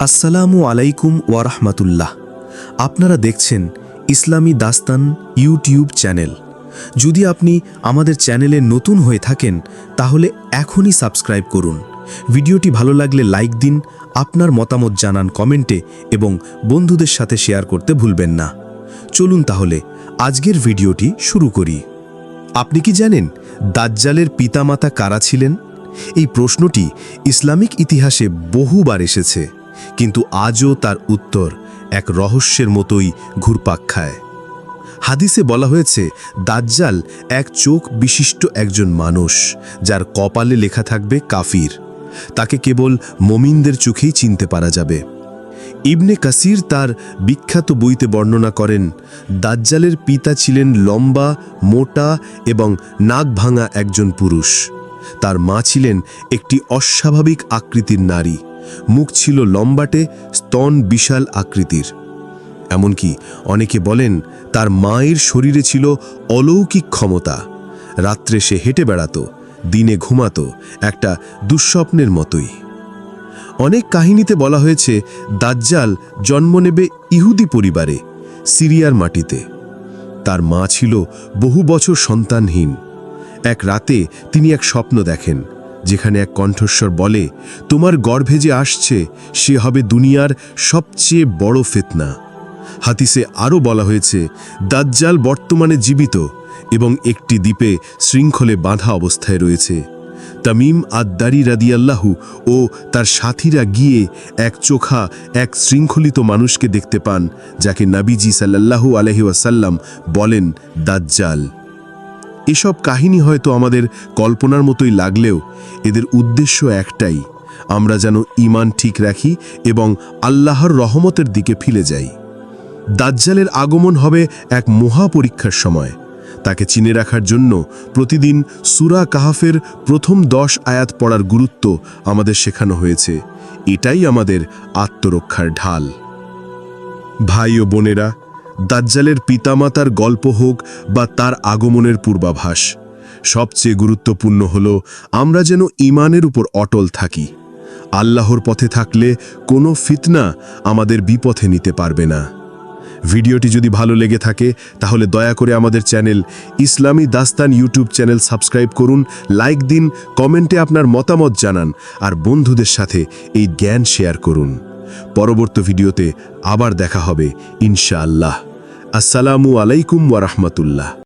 আসসালামু আলাইকুম ওয়ারহমাতুল্লাহ আপনারা দেখছেন ইসলামী দাস্তান ইউটিউব চ্যানেল। যদি আপনি আমাদের চ্যানেলে নতুন হয়ে থাকেন, তাহলে এখনই সাবস্ক্রাইব করুন। ভিডিওটি ভালো লাগলে লাইক দিন, আপনার মতামত জানান কমেন্টে এবং বন্ধুদের সাথে শেয়ার করতে ভুলবেন না। চলুন তাহলে আজকের ভিডিওটি শুরু করি। আপনি কি জানেন দাজ্জালের পিতামাতা কারা ছিলেন? এই প্রশ্নটি ইসলামিক ইতিহাসে বহুবার এসেছে। কিন্তু আজও তার উত্তর এক রহস্যের মতোই ঘুরপাক খায়। হাদিসে বলা হয়েছে, দাজ্জাল এক চোখ বিশিষ্ট একজন মানুষ, যার কপালে লেখা থাকবে কাফির। তাকে কেবল মমিনদের চোখেই চিনতে পারা যাবে। ইবনে কাসির তার বিখ্যাত বইতে বর্ণনা করেন, দাজ্জালের পিতা ছিলেন লম্বা, মোটা এবং নাক ভাঙা একজন পুরুষ। তার মা ছিলেন একটি অস্বাভাবিক আকৃতির নারী। মুখ ছিল লম্বাটে, স্তন বিশাল আকৃতির। এমনকি অনেকে বলেন তার মায়ের শরীরে ছিল অলৌকিক ক্ষমতা। রাত্রে সে হেঁটে বেড়াতো, দিনে ঘুমাতো, একটা দুঃস্বপ্নের মতোই। অনেক কাহিনীতে বলা হয়েছে, দাজ্জাল জন্ম নেবে ইহুদি পরিবারে, সিরিয়ার মাটিতে। তার মা ছিল বহু বছর সন্তানহীন। এক রাতে তিনি এক স্বপ্ন দেখেন। যেখানে এক কণ্ঠস্বর বলে, তোমার গর্ভে যে আসছে, সে হবে দুনিয়ার সবচেয়ে বড় ফেতনা। হাতিসে আরও বলা হয়েছে, দাজ্জাল বর্তমানে জীবিত এবং একটি দ্বীপে শৃঙ্খলে বাঁধা অবস্থায় রয়েছে। তামিম আদ্দারি রাদিয়াল্লাহু ও তার সাথীরা গিয়ে এক চোখা এক শৃঙ্খলিত মানুষকে দেখতে পান, যাকে নাবিজি সাল্লাল্লাহু আলহি বলেন দাজ্জাল। এসব কাহিনী হয়তো আমাদের কল্পনার মতোই লাগলেও এদের উদ্দেশ্য একটাই, আমরা যেন ইমান ঠিক রাখি এবং আল্লাহর রহমতের দিকে ফিরে যাই। দাজ্জালের আগমন হবে এক মহা পরীক্ষার সময়। তাকে চিনে রাখার জন্য প্রতিদিন সুরা কাহাফের প্রথম দশ আয়াত পড়ার গুরুত্ব আমাদের শেখানো হয়েছে। এটাই আমাদের আত্মরক্ষার ঢাল। ভাই ও বোনেরা দাজ্জালের পিতামাতার গল্প হোক বা তার আগমনের পূর্বাভাস, সবচেয়ে গুরুত্বপূর্ণ হল আমরা যেন ইমানের উপর অটল থাকি। আল্লাহর পথে থাকলে কোনো ফিতনা আমাদের বিপথে নিতে পারবে না। ভিডিওটি যদি ভালো লেগে থাকে, তাহলে দয়া করে আমাদের channel Islami Dastan YouTube channel subscribe করুন, লাইক দিন, কমেন্টে আপনার মতামত জানান, আর বন্ধুদের সাথে এই জ্ঞান শেয়ার করুন। পরবর্তী ভিডিওতে আবার দেখা হবে ইনশাআল্লাহ। আসসালামু আলাইকুম ওয়া রাহমাতুল্লাহ।